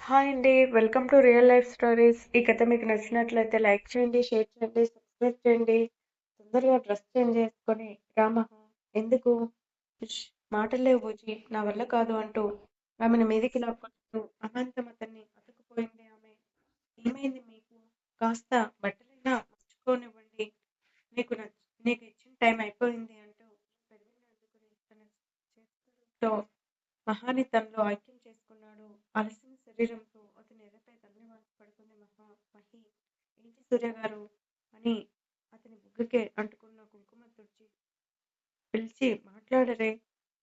Hi అండి. Welcome to real life stories. ఈ కథ మీకు నచ్చినట్లయితే లైక్ చేయండి, షేర్ చేయండి, సబ్స్క్రైబ్ చేయండి. తొందరగా డ్రెస్ చేంజ్ చేసుకొని రామహ ఎందుకు? మాటలే మాటల్లేవు నా వల్ల కాదు అంటూ ఆమెను మీదికి లాక్కుంటూ అమాంతం అతన్ని అతుకుపోయింది ఆమె. ఏమైంది మీకు? కాస్త బట్టలైనా మార్చుకోనివ్వండి. నీకు నచ్ నీకు ఇచ్చిన టైం అయిపోయింది అంటూ మహానితంలో తన చేతులతో ఐక్యం చేసుకున్నాడు. అలసి శరీరంతో అతని ఎదపై తలనివాల్చి పడుకుంది మహా. మహి ఏంటి సూర్యగారూ? అని అతని బుగ్గకే అంటుకున్న కుంకుమ తుడిచి పిలిచి మాట్లాడరే.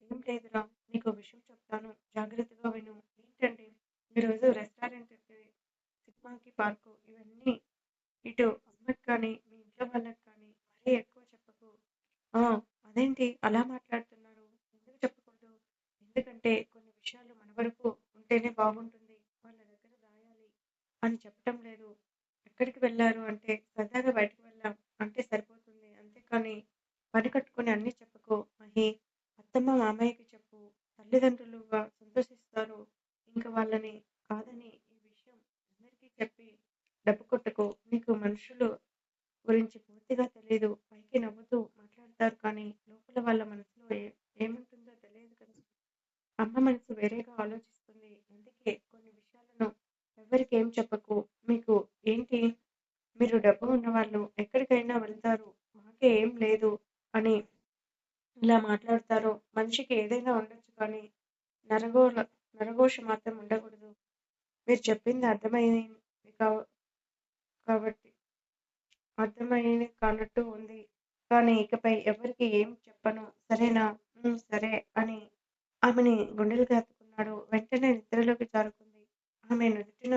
ఏం లేదురా. నీకు విషయం చెప్తాను. జాగ్రత్తగా విను. ఏంటంటే ఈరోజు రెస్టారెంట్‌కి, సినిమాకి, పార్కు ఇవన్నీ ఇటు అమ్మకి కానీ, మీ ఇంట్లో వాళ్ళకి కానీ మరీ ఎక్కువ చెప్పకు. ఆ! అదేంటి అలా మాట్లాడుతున్నారు? ఎందుకు చెప్పకూడదు? ఎందుకంటే కొన్ని విషయాలు మన వరకు ఉంటేనే బాగుంటుంది. అని చెప్పటం లేదు. ఎక్కడికి వెళ్ళారు అంటే సరదాగా బయటకు వెళ్ళాం అంటే సరిపోతుంది. అంతేకాని పని కట్టుకుని అన్నీ చెప్పకు మహి అత్తమ్మ, మామయ్యకి చెప్పు. తల్లిదండ్రులుగా సంతోషిస్తారు. ఇంకా వాళ్ళని కాదని ఈ విషయం అందరికీ చెప్పి డబ్బు కొట్టకు. నీకు మనుషులు గురించి పూర్తిగా తెలియదు పైకి నవ్వుతూ మాట్లాడతారు కానీ లోపల వాళ్ళ మనసులో ఏ ఏముంటుందో తెలియదు కదా! అమ్మ మనసు వేరేగా ఆలోచిస్తుంది. ఎవరికి ఏం చెప్పకు. మీకు ఏంటి? మీరు డబ్బు ఉన్నవాళ్ళు. ఎక్కడికైనా వెళ్తారు. మాకే ఏం లేదు అని ఇలా మాట్లాడతారు. మనిషికి ఏదైనా ఉండొచ్చు కానీ నరగో నరఘోష మాత్రం ఉండకూడదు. మీరు చెప్పింది అర్థమైంది కాబట్టి అర్థమైంది కానట్టు ఉంది. కానీ ఇకపై ఎవరికి ఏం చెప్పను. సరేనా? సరే అని ఆమెని గుండెలు హత్తుకున్నాడు. వెంటనే నిద్రలోకి జారుకుంది. ఆమె నుదుటిన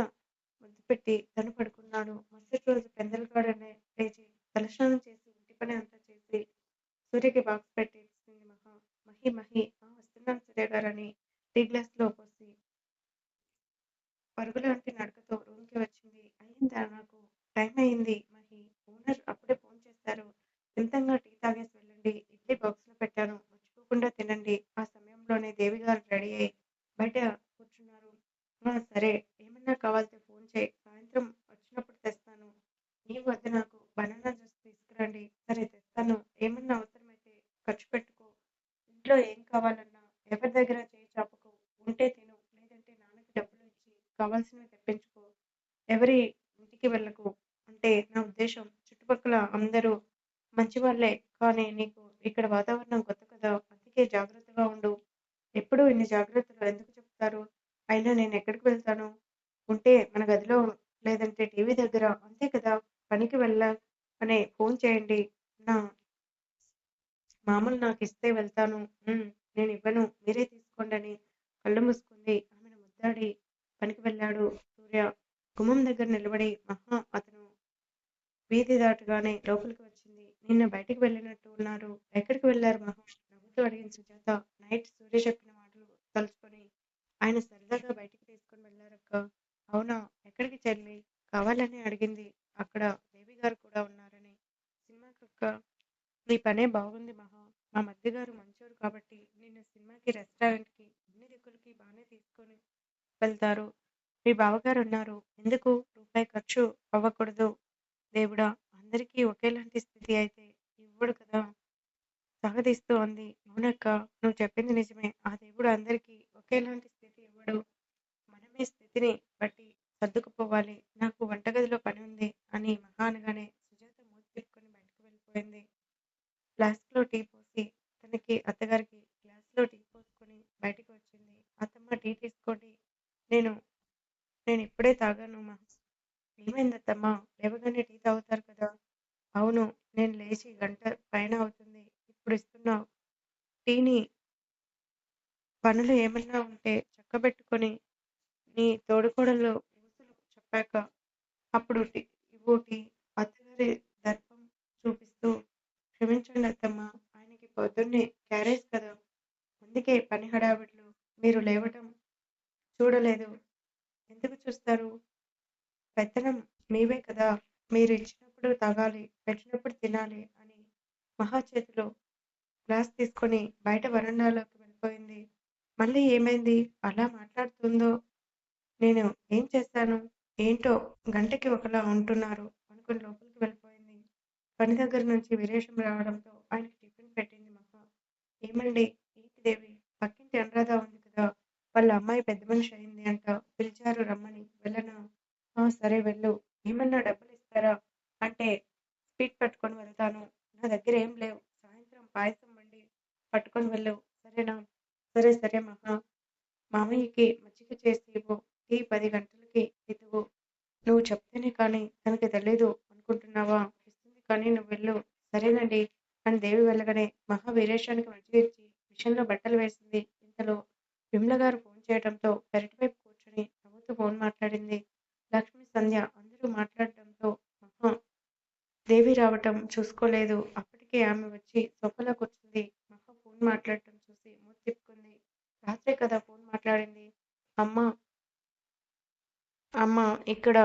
ముద్దు పెట్టి తను పడుకున్నాడు. మరుసటి రోజు పెందలగాడనే లేచి తలస్నానం చేసి ఇంటి పని అంతా చేసి సూర్యకి బాక్స్ పెట్టి ఇస్తుంది మహా. మహి మహి ఆ వస్తున్నాను సూర్య గారని టీ గ్లాసులో పోసి పరుగులాంటి నడకతో రూమ్‌కి వచ్చింది. అయిందా నాకు? టైం అయింది మహి ఓనర్ అప్పుడే ఫోన్ చేశారు. మితంగా టీ తాగేసి వెళ్ళండి. ఇడ్లీ బాక్స్‌లో పెట్టాను. మర్చిపోకుండా తినండి. ఆ సమయంలోనే దేవి గారు రెడీ అయ్యి బయట ఆ! సరే. ఏమన్నా కావాలితే ఫోన్ చేయి సాయంత్రం వచ్చినప్పుడు తెస్తాను. నీ వద్ద నాకు. బనానా జ్యూస్ తీసుకురండి. సరే తెస్తాను. ఏమన్నా అవసరమైతే ఖర్చు పెట్టుకో. ఇంట్లో ఏం కావాలన్నా ఎవరి దగ్గర చేయి చాపకు. ఉంటే తిను. లేదంటే నాన్నకి డబ్బులు ఇచ్చి కావాల్సినవి తెప్పించుకో. ఎవరి ఇంటికి వెళ్ళకు. అంటే నా ఉద్దేశం చుట్టుపక్కల అందరూ మంచివాళ్ళే. కానీ నీకు ఇక్కడ వాతావరణం కొత్త కదా! అందుకే జాగ్రత్తగా ఉండు. ఎప్పుడూ ఇన్ని జాగ్రత్తలు ఎందుకు చెప్తారు? అయినా నేను ఎక్కడికి వెళ్తాను? ఉంటే మన గదిలో లేదంటే టీవీ దగ్గర. అంతే కదా! పనికి వెళ్ళ అనే ఫోన్ చేయండి. నా మామూలు నాకు ఇస్తే వెళ్తాను. నేను ఇవ్వను మీరే తీసుకోండి అని కళ్ళు మూసుకుంది. ఆమెను ముద్దాడి పనికి వెళ్ళాడు సూర్య. గుమ్మం దగ్గర నిలబడి మహా అతను వీధి దాటుగానే లోపలికి వచ్చింది. నిన్న బయటికి వెళ్ళినట్టు ఉన్నారు. ఎక్కడికి వెళ్ళారు మహా? నవ్వుతూ అడిగిన సుజాత. నైట్ సూర్య చెప్పిన ఆయన సరదాగా బయటికి తీసుకొని వెళ్ళారక్కా. అవునా? ఎక్కడికి చెల్లి? కావాలనే అడిగింది. అక్కడ దేవిగారు కూడా ఉన్నారని. సినిమాకక్కా. నీ పనే బాగుంది మహా. మా మరిదిగారు మంచోరు కాబట్టి నిన్ను సినిమాకి, రెస్టారెంట్‌కి అన్ని దిక్కులకి బానే తీసుకొని వెళ్తారు. మీ బావగారున్నారు. ఎందుకు? రూపాయి ఖర్చు అవ్వకూడదు దేవుడా! అందరికీ ఒకేలాంటి స్థితి అయితే ఇవ్వడు కదా! సాగదీస్తూ అంది. అవునక్కా. నువ్వు చెప్పింది నిజమే. ఆ దేవుడు అందరికీ ఒకేలాంటి స్థితిని బట్టి సర్దుకుపోవాలి. నాకు వంటగదిలో పని ఉంది అని మహా అనగానే సుజాత మూతి తిప్పుకొని బయటకు వెళ్ళిపోయింది. ఫ్లాస్క్‌లో టీ పోసి తనకి, అత్తగారికి గ్లాస్లో టీ పోసుకొని బయటికి వచ్చింది. అత్తమ్మ టీ తీసుకోండి. నేను నేను ఇప్పుడే తాగాను ఏమైంది అత్తమ్మ లేవగానే టీ తాగుతారు కదా! అవును. నేను లేచి గంట పైన అవుతుంది. ఇప్పుడు ఇస్తున్నావు. టీని పనులు ఏమన్నా ఉంటే చక్కబెట్టుకొని నీ తోడికోడలు ఊసులు చెప్పాక అప్పుడు ఇవోటి అత్తగారి దర్పం చూపిస్తూ క్షమించండి అత్తమ్మ ఆయనకి పొద్దున్నే క్యారేజ్ కదా! అందుకే పని హడావిడిలో మీరు లేవటం చూడలేదు. ఎందుకు చూస్తారు? పెత్తనం మీవే కదా! మీరు ఇచ్చినప్పుడు తాగాలి. పెట్టినప్పుడు తినాలి అని మహా చేతిలో గ్లాస్ తీసుకొని బయట వరండాలోకి వెళ్ళిపోయింది. మళ్ళీ ఏమైంది? అలా మాట్లాడుతుందో నేను ఏం చేశాను? ఏంటో గంటకి ఒకలా ఉంటున్నారు అనుకుని లోపలికి వెళ్ళిపోయింది. పని దగ్గర నుంచి విరేషం రావడంతో ఆయనకి టిఫిన్ పెట్టింది మహా. ఏమండి ఏంటి దేవి పక్కింటి అనురాధ ఉంది కదా! వాళ్ళ అమ్మాయి పెద్ద మనిషి అయింది అంట. పిలిచారు రమ్మని. వెళ్ళనా? ఆ సరే వెళ్ళు. ఏమన్నా డబ్బులిస్తారా? అంటే స్పీడ్ పట్టుకొని వెళ్తాను. నా దగ్గర ఏం లేవు. సాయంత్రం పాయసం వండి పట్టుకొని వెళ్ళు. సరేనా? సరే సరే మహా! మామయ్యకి మజ్జిగ చేసి ఇవ్వు. ఈ పది గంటలకి ఇవ్వు. నువ్వు చెప్తేనే కానీ తనకి తెలీదు అనుకుంటున్నావా? ఇస్తుంది కానీ నువ్వెళ్ళు. సరేనండి అని దేవి వెళ్ళగానే మహా వీరేశానికి మజ్జిగ ఇచ్చి మిషన్లో బట్టలు వేసింది. ఇంతలో విమలగారు ఫోన్ చేయడంతో పెరటివైపు కూర్చుని నవ్వుతూ ఫోన్ మాట్లాడింది. లక్ష్మి, సంధ్య అందరూ మాట్లాడటంతో మహా దేవి రావటం చూసుకోలేదు. అప్పటికే ఆమె వచ్చి సోఫాలో కూర్చుంది. మహా ఫోన్ మాట్లాడటం చూసి మూతి తిప్పుకుంది. రాత్రే కదా ఫోన్ మాట్లాడింది. అమ్మా! అమ్మా! ఇక్కడ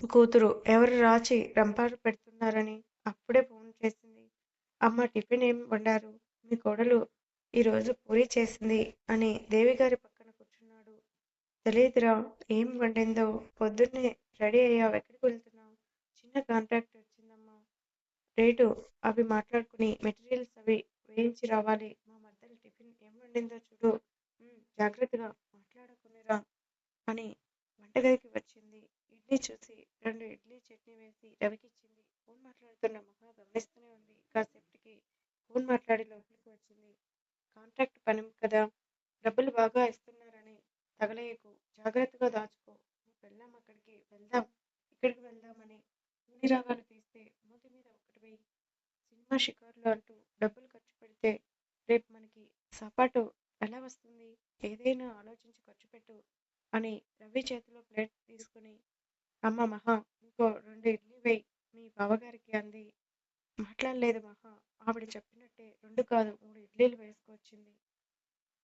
కూతురు ఎవరు రాచి రంపాలు పెడుతున్నారని అప్పుడే ఫోన్ చేసింది. అమ్మ టిఫిన్ ఏం వండారు? మీ కోడలు ఈరోజు పూరీ చేసింది అని దేవిగారి పక్కన కూర్చున్నాడు. తెలియదురా ఏం వండిందో పొద్దున్నే రెడీ అయ్యావు ఎక్కడికి వెళ్తున్నావు? చిన్న కాంట్రాక్ట్ వచ్చిందమ్మా. రేటు అవి మాట్లాడుకుని మెటీరియల్స్ అవి వేయించి రావాలి. మా మధ్యలో టిఫిన్ ఏం వండిందో చూడు. జాగ్రత్తగా మాట్లాడుకునిరా అని వంటగదికి వచ్చింది. ఇడ్లీ చూసి రెండు ఇడ్లీ చట్నీ వేసి రవికిచ్చింది. ఫోన్ మాట్లాడుతున్న మహా గమనిస్తూనే ఉంది. కాసేపటికి ఫోన్ మాట్లాడి లోపలికి వచ్చింది. కాంట్రాక్ట్ పని కదా! డబ్బులు బాగా ఇస్తున్నారని తగలేయకు. జాగ్రత్తగా దాచుకో. వెళ్దాం అక్కడికి వెళ్దాం ఇక్కడికి వెళ్దామని కూని రాగాలు తీస్తే మూతి మీద ఒకటి వెయ్యి. సినిమా షికారులు అంటూ డబ్బులు ఖర్చు పెడితే రేపు మనకి సపాటు ఎలా వస్తుంది? ఏదైనా ఆలోచించి ఖర్చు పెట్టు అని రవి చేతిలో ప్లేట్ తీసుకుని అమ్మ మహా ఇంకో రెండు ఇడ్లీ వేయి మీ బావగారికి అంది. మాట్లాడలేదు మహా. ఆవిడ చెప్పినట్టే రెండు కాదు మూడు ఇడ్లీలు వేసుకొచ్చింది.